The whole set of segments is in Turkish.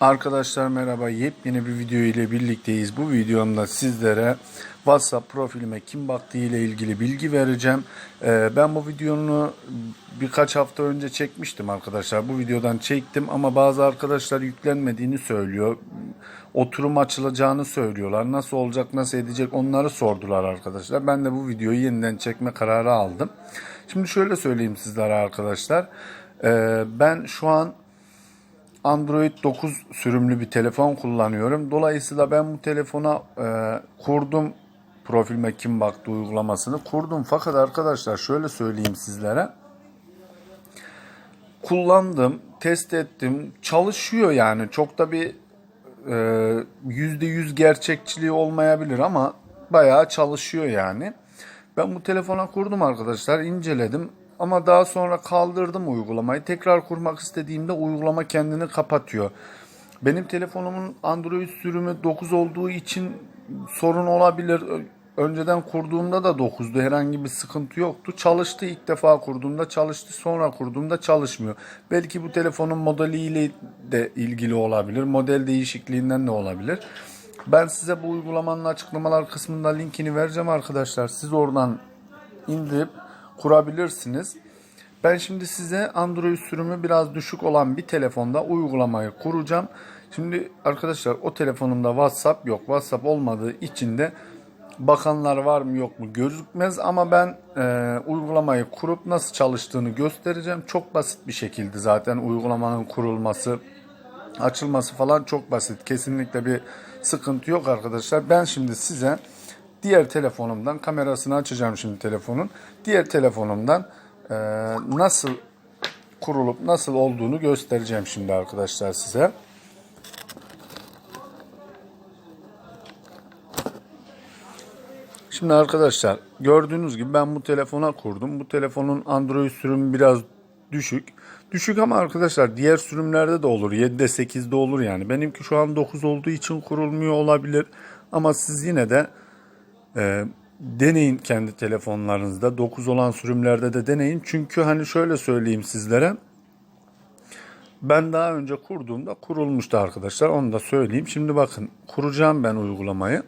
Arkadaşlar merhaba yepyeni bir video ile birlikteyiz. Bu videomda sizlere WhatsApp profilime kim baktığı ile ilgili bilgi vereceğim. Ee, ben bu videonu birkaç hafta önce çekmiştim arkadaşlar. Bu videodan çektim ama bazı arkadaşlar yüklenmediğini söylüyor. Oturum açılacağını söylüyorlar. Nasıl olacak, nasıl edecek onları sordular arkadaşlar. Ben de bu videoyu yeniden çekme kararı aldım. Şimdi şöyle söyleyeyim sizlere arkadaşlar. Ee, ben şu an Android 9 sürümlü bir telefon kullanıyorum. Dolayısıyla ben bu telefona e, kurdum profilime kim baktı uygulamasını kurdum. Fakat arkadaşlar şöyle söyleyeyim sizlere. Kullandım, test ettim, çalışıyor yani. Çok da bir e, yüzde yüz gerçekçiliği olmayabilir ama bayağı çalışıyor yani. Ben bu telefona kurdum arkadaşlar, inceledim. Ama daha sonra kaldırdım uygulamayı. Tekrar kurmak istediğimde uygulama kendini kapatıyor. Benim telefonumun Android sürümü 9 olduğu için sorun olabilir. Önceden kurduğumda da 9'du. Herhangi bir sıkıntı yoktu. Çalıştı ilk defa kurduğumda çalıştı. Sonra kurduğumda çalışmıyor. Belki bu telefonun modeliyle de ilgili olabilir. Model değişikliğinden de olabilir. Ben size bu uygulamanın açıklamalar kısmında linkini vereceğim arkadaşlar. Siz oradan indirip kurabilirsiniz. Ben şimdi size Android sürümü biraz düşük olan bir telefonda uygulamayı kuracağım. Şimdi arkadaşlar o telefonumda WhatsApp yok. WhatsApp olmadığı için de bakanlar var mı yok mu gözükmez ama ben e, uygulamayı kurup nasıl çalıştığını göstereceğim. Çok basit bir şekilde zaten uygulamanın kurulması, açılması falan çok basit. Kesinlikle bir sıkıntı yok arkadaşlar. Ben şimdi size diğer telefonumdan kamerasını açacağım şimdi telefonun. Diğer telefonumdan e, nasıl kurulup nasıl olduğunu göstereceğim şimdi arkadaşlar size. Şimdi arkadaşlar gördüğünüz gibi ben bu telefona kurdum. Bu telefonun Android sürümü biraz düşük. Düşük ama arkadaşlar diğer sürümlerde de olur. 7'de 8'de olur yani. Benimki şu an 9 olduğu için kurulmuyor olabilir. Ama siz yine de e, deneyin kendi telefonlarınızda. 9 olan sürümlerde de deneyin. Çünkü hani şöyle söyleyeyim sizlere. Ben daha önce kurduğumda kurulmuştu arkadaşlar. Onu da söyleyeyim. Şimdi bakın kuracağım ben uygulamayı.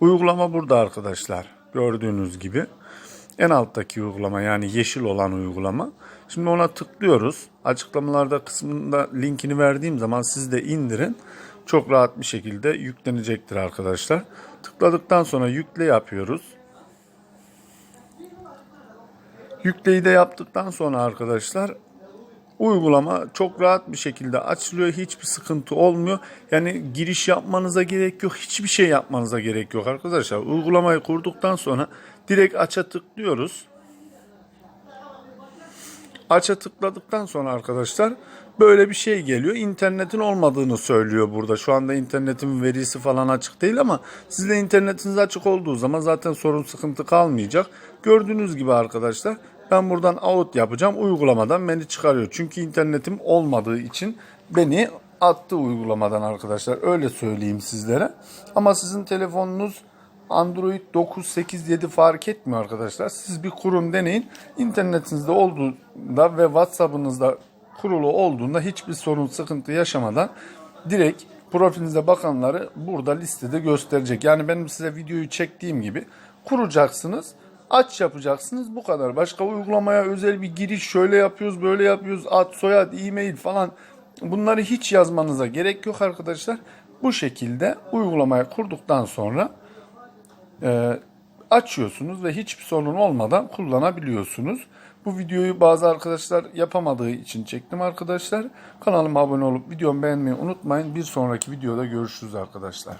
Uygulama burada arkadaşlar. Gördüğünüz gibi. En alttaki uygulama yani yeşil olan uygulama. Şimdi ona tıklıyoruz. Açıklamalarda kısmında linkini verdiğim zaman siz de indirin. Çok rahat bir şekilde yüklenecektir arkadaşlar. Tıkladıktan sonra yükle yapıyoruz. Yükleyi de yaptıktan sonra arkadaşlar uygulama çok rahat bir şekilde açılıyor. Hiçbir sıkıntı olmuyor. Yani giriş yapmanıza gerek yok. Hiçbir şey yapmanıza gerek yok arkadaşlar. Uygulamayı kurduktan sonra direkt aça tıklıyoruz. Aça tıkladıktan sonra arkadaşlar böyle bir şey geliyor. İnternetin olmadığını söylüyor burada. Şu anda internetin verisi falan açık değil ama sizde internetiniz açık olduğu zaman zaten sorun sıkıntı kalmayacak. Gördüğünüz gibi arkadaşlar ben buradan out yapacağım. Uygulamadan beni çıkarıyor. Çünkü internetim olmadığı için beni attı uygulamadan arkadaşlar. Öyle söyleyeyim sizlere. Ama sizin telefonunuz Android 9, 8, 7 fark etmiyor arkadaşlar. Siz bir kurum deneyin. İnternetinizde olduğunda ve WhatsApp'ınızda kurulu olduğunda hiçbir sorun, sıkıntı yaşamadan direkt profilinize bakanları burada listede gösterecek. Yani benim size videoyu çektiğim gibi kuracaksınız aç yapacaksınız bu kadar. Başka uygulamaya özel bir giriş şöyle yapıyoruz böyle yapıyoruz ad soyad e-mail falan bunları hiç yazmanıza gerek yok arkadaşlar. Bu şekilde uygulamayı kurduktan sonra e, açıyorsunuz ve hiçbir sorun olmadan kullanabiliyorsunuz. Bu videoyu bazı arkadaşlar yapamadığı için çektim arkadaşlar. Kanalıma abone olup videomu beğenmeyi unutmayın. Bir sonraki videoda görüşürüz arkadaşlar.